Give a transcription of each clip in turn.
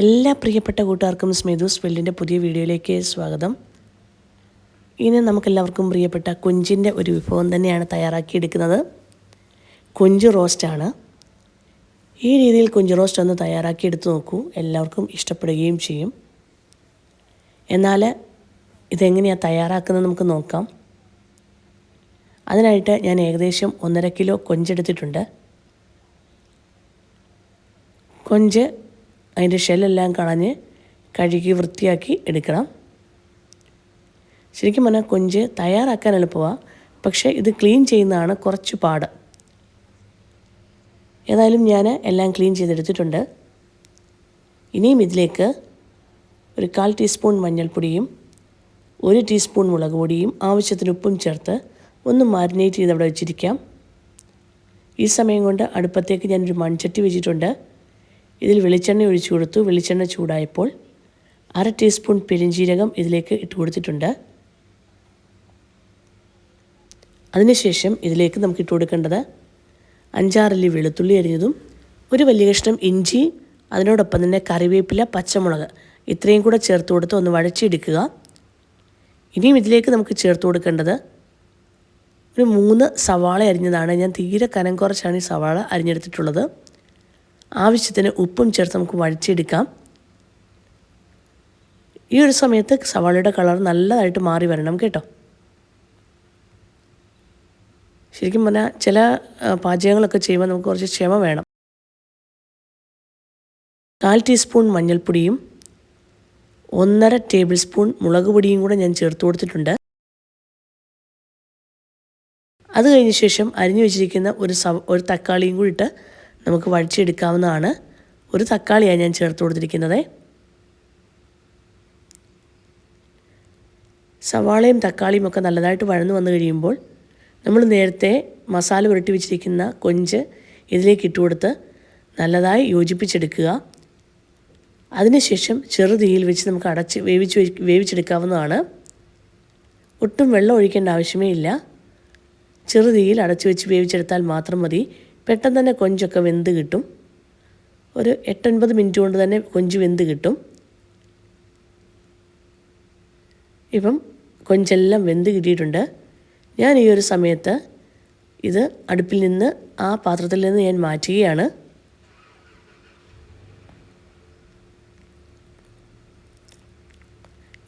എല്ലാ പ്രിയപ്പെട്ട കൂട്ടുകാർക്കും സ്മിതൂസ് വെല്ലിന്റെ പുതിയ വീഡിയോയിലേക്ക് സ്വാഗതം. ഇനി നമുക്കെല്ലാവർക്കും പ്രിയപ്പെട്ട കൊഞ്ചിന്റെ ഒരു വിഭവം തന്നെയാണ് തയ്യാറാക്കിയെടുക്കുന്നത്. കൊഞ്ച് റോസ്റ്റാണ്. ഈ രീതിയിൽ കൊഞ്ച് റോസ്റ്റ് ഒന്ന് തയ്യാറാക്കി എടുത്തു നോക്കൂ. എല്ലാവർക്കും ഇഷ്ടപ്പെടുകയും ചെയ്യും. എന്നാൽ ഇതെങ്ങനെയാണ് തയ്യാറാക്കുന്നത് നമുക്ക് നോക്കാം. അതിനായിട്ട് ഞാൻ ഏകദേശം ഒന്നര കിലോ കൊഞ്ചെടുത്തിട്ടുണ്ട്. കൊഞ്ച് അതിന്റെ ഷെല്ലെല്ലാം കളഞ്ഞ് കഴുകി വൃത്തിയാക്കി എടുക്കണം. ശരിക്കും പറഞ്ഞാൽ കൊഞ്ച് തയ്യാറാക്കാൻ എളുപ്പമാണ് പക്ഷേ ഇത് ക്ലീൻ ചെയ്യുന്നതാണ് കുറച്ച് പാട്. ഏതായാലും ഞാൻ എല്ലാം ക്ലീൻ ചെയ്തെടുത്തിട്ടുണ്ട്. ഇനിയും ഇതിലേക്ക് ഒരു കാൽ ടീസ്പൂൺ മഞ്ഞൾപ്പൊടിയും ഒരു ടീസ്പൂൺ മുളക് പൊടിയും ആവശ്യത്തിന് ഉപ്പും ചേർത്ത് ഒന്ന് മാരിനേറ്റ് ചെയ്ത് അവിടെ വെച്ചിരിക്കാം. ഈ സമയം കൊണ്ട് അടുപ്പത്തേക്ക് ഞാനൊരു മൺചട്ടി വെച്ചിട്ടുണ്ട്. ഇതിൽ വെളിച്ചെണ്ണ ഒഴിച്ചു കൊടുത്തു. വെളിച്ചെണ്ണ ചൂടായപ്പോൾ അര ടീസ്പൂൺ പെരിഞ്ജീരകം ഇതിലേക്ക് ഇട്ട് കൊടുത്തിട്ടുണ്ട്. അതിനുശേഷം ഇതിലേക്ക് നമുക്ക് ഇട്ട് കൊടുക്കേണ്ടത് അഞ്ചാറല്ലി വെളുത്തുള്ളി അരിഞ്ഞതും ഒരു വലിയ കഷ്ണം ഇഞ്ചി അതിനോടൊപ്പം തന്നെ കറിവേപ്പില പച്ചമുളക് ഇത്രയും കൂടെ ചേർത്ത് കൊടുത്ത് ഒന്ന് വഴച്ചെടുക്കുക ഇനിയും ഇതിലേക്ക് നമുക്ക് ചേർത്ത് കൊടുക്കേണ്ടത് ഒരു മൂന്ന് സവാള അരിഞ്ഞതാണ്. ഞാൻ തീരെ കനം കുറച്ചാണ് ഈ സവാള അരിഞ്ഞെടുത്തിട്ടുള്ളത്. ആവശ്യത്തിന് ഉപ്പും ചേർത്ത് നമുക്ക് വഴിച്ചെടുക്കാം ഈ ഒരു സമയത്ത് സവാളയുടെ കളർ നല്ലതായിട്ട് മാറി വരണം കേട്ടോ. ശരിക്കും പറഞ്ഞാൽ ചില പാചകങ്ങളൊക്കെ ചെയ്യുമ്പോൾ നമുക്ക് കുറച്ച് ക്ഷമ വേണം. കാൽ ടീസ്പൂൺ മഞ്ഞൾപ്പൊടിയും ഒന്നര ടേബിൾ സ്പൂൺ മുളക് പൊടിയും കൂടെ ഞാൻ ചേർത്ത് കൊടുത്തിട്ടുണ്ട്. അത് കഴിഞ്ഞ ശേഷം അരിഞ്ഞു വെച്ചിരിക്കുന്ന ഒരു സവ ഒരു തക്കാളിയും കൂടി ഇട്ട് നമുക്ക് വഴിച്ചെടുക്കാവുന്നതാണ് ഒരു തക്കാളിയാണ് ഞാൻ ചേർത്ത് കൊടുത്തിരിക്കുന്നത്. സവാളയും തക്കാളിയും ഒക്കെ നല്ലതായിട്ട് വഴന്നു വന്നു കഴിയുമ്പോൾ നമ്മൾ നേരത്തെ മസാല ഉരുട്ടി വെച്ചിരിക്കുന്ന കൊഞ്ച് ഇതിലേക്ക് ഇട്ട് കൊടുത്ത് നല്ലതായി യോജിപ്പിച്ചെടുക്കുക. അതിനുശേഷം ചെറുതീയിൽ വെച്ച് നമുക്ക് അടച്ച് വേവിച്ച് വേവിച്ചെടുക്കാവുന്നതാണ്. ഒട്ടും വെള്ളം ഒഴിക്കേണ്ട ആവശ്യമേ ഇല്ല. ചെറുതീയിൽ അടച്ചു വെച്ച് വേവിച്ചെടുത്താൽ മാത്രം മതി. പെട്ടെന്ന് തന്നെ കൊഞ്ചൊക്കെ വെന്ത് കിട്ടും. ഒരു എട്ടൊൻപത് മിനിറ്റ് കൊണ്ട് തന്നെ കൊഞ്ച് വെന്ത് കിട്ടും. ഇപ്പം കൊഞ്ചെല്ലാം വെന്ത് കിട്ടിയിട്ടുണ്ട്. ഞാൻ ഈ ഒരു സമയത്ത് ഇത് അടുപ്പിൽ നിന്ന് ആ പാത്രത്തിൽ നിന്ന് ഞാൻ മാറ്റുകയാണ്.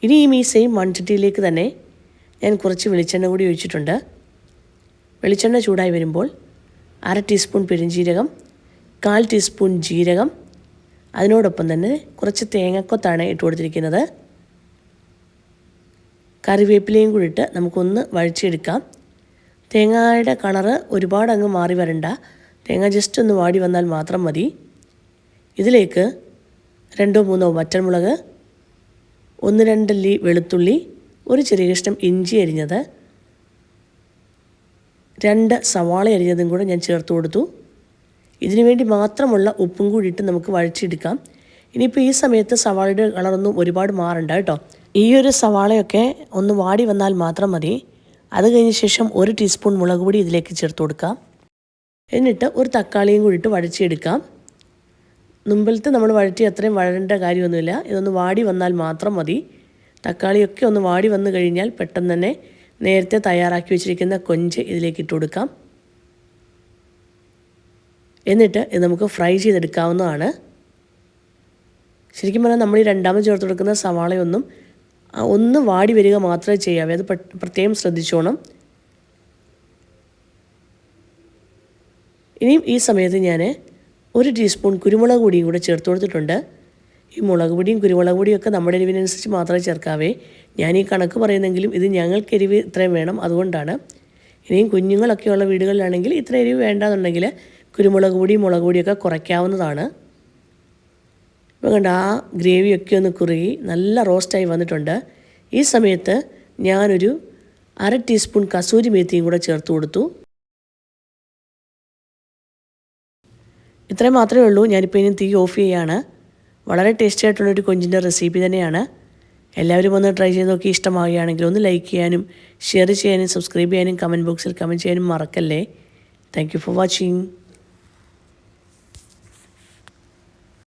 ഇനിയും ഈ സെയിം മൺചട്ടിയിലേക്ക് തന്നെ ഞാൻ കുറച്ച് വെളിച്ചെണ്ണ കൂടി ഒഴിച്ചിട്ടുണ്ട്. വെളിച്ചെണ്ണ ചൂടായി വരുമ്പോൾ അര ടീസ്പൂൺ പെരുംജീരകം കാൽ ടീസ്പൂൺ ജീരകം. അതിനോടൊപ്പം തന്നെ കുറച്ച് തേങ്ങക്കൊത്താണ് ഇട്ട് കൊടുത്തിരിക്കുന്നത്. കറിവേപ്പിലയും കൂടി ഇട്ട് നമുക്കൊന്ന് വഴിച്ചെടുക്കാം തേങ്ങയുടെ കളറ് ഒരുപാട് അങ്ങ് മാറി വരണ്ട. തേങ്ങ ജസ്റ്റ് ഒന്ന് വാടി വന്നാൽ മാത്രം മതി. ഇതിലേക്ക് രണ്ടോ മൂന്നോ വറ്റൽമുളക് ഒന്ന് രണ്ടല്ലി വെളുത്തുള്ളി ഒരു ചെറിയ കഷ്ണം ഇഞ്ചി അരിഞ്ഞത് രണ്ട് സവാള അരിഞ്ഞതും കൂടെ ഞാൻ ചേർത്ത് കൊടുത്തു. ഇതിനു വേണ്ടി മാത്രമുള്ള ഉപ്പും കൂടി ഇട്ട് നമുക്ക് വഴച്ചെടുക്കാം ഇനിയിപ്പോൾ ഈ സമയത്ത് സവാളയുടെ കളറൊന്നും ഒരുപാട് മാറണ്ട കേട്ടോ. ഈ ഒരു സവാളയൊക്കെ ഒന്ന് വാടി വന്നാൽ മാത്രം മതി. അത് കഴിഞ്ഞ ശേഷം ഒരു ടീസ്പൂൺ മുളക് പൊടി ഇതിലേക്ക് ചേർത്ത് കൊടുക്കാം. എന്നിട്ട് ഒരു തക്കാളിയും കൂടി ഇട്ട് വഴച്ചെടുക്കാം മുമ്പിലത്തെ നമ്മൾ വഴറ്റി അത്രയും വഴണ്ട കാര്യമൊന്നുമില്ല. ഇതൊന്ന് വാടി വന്നാൽ മാത്രം മതി. തക്കാളിയൊക്കെ ഒന്ന് വാടി വന്നു കഴിഞ്ഞാൽ പെട്ടെന്ന് തന്നെ നേരത്തെ തയ്യാറാക്കി വെച്ചിരിക്കുന്ന കൊഞ്ച് ഇതിലേക്ക് ഇട്ട് കൊടുക്കാം. എന്നിട്ട് ഇത് നമുക്ക് ഫ്രൈ ചെയ്തെടുക്കാവുന്നതാണ്. ശരിക്കും പറഞ്ഞാൽ നമ്മൾ ഈ രണ്ടാമത് ചേർത്ത് കൊടുക്കുന്ന സവാളയൊന്നും ഒന്ന് വാടി വരിക മാത്രമേ ചെയ്യാവൂ. അത് പ്രത്യേകം ശ്രദ്ധിച്ചോണം. ഇനിയും ഈ സമയത്ത് ഞാൻ ഒരു ടീസ്പൂൺ കുരുമുളക് പൊടിയും കൂടെ ചേർത്ത് കൊടുത്തിട്ടുണ്ട്. ഈ മുളക് പൊടിയും കുരുമുളക് പൊടിയും ഒക്കെ നമ്മുടെ എരിവിനനുസരിച്ച് മാത്രമേ ചേർക്കാവേ. ഞാൻ ഈ കണക്ക് പറയുന്നെങ്കിലും ഇത് ഞങ്ങൾക്ക് എരിവ് ഇത്രയും വേണം അതുകൊണ്ടാണ്. ഇനിയും കുഞ്ഞുങ്ങളൊക്കെയുള്ള വീടുകളിലാണെങ്കിൽ ഇത്ര എരിവ് വേണ്ടാന്നുണ്ടെങ്കിൽ കുരുമുളക് പൊടി മുളക് പൊടിയൊക്കെ കുറയ്ക്കാവുന്നതാണ്. ഇപ്പം കണ്ട ആ ഗ്രേവിയൊക്കെ ഒന്ന് കുറുകി നല്ല റോസ്റ്റായി വന്നിട്ടുണ്ട്. ഈ സമയത്ത് ഞാനൊരു അര ടീസ്പൂൺ കസൂരി മേത്തിയും കൂടെ ചേർത്ത് കൊടുത്തു. ഇത്രയും മാത്രമേ ഉള്ളൂ. ഞാനിപ്പോൾ ഇനി തീ ഓഫ് ചെയ്യുകയാണ് വളരെ ടേസ്റ്റി ആയിട്ടുള്ളൊരു കൊഞ്ചിന്റെ റെസിപ്പി തന്നെയാണ്. എല്ലാവരും ഒന്ന് ട്രൈ ചെയ്ത് നോക്കി ഇഷ്ടമാവുകയാണെങ്കിൽ ഒന്ന് ലൈക്ക് ചെയ്യാനും ഷെയർ ചെയ്യാനും സബ്സ്ക്രൈബ് ചെയ്യാനും കമന്റ് ബോക്സിൽ കമന്റ് ചെയ്യാനും മറക്കല്ലേ. Thank for watching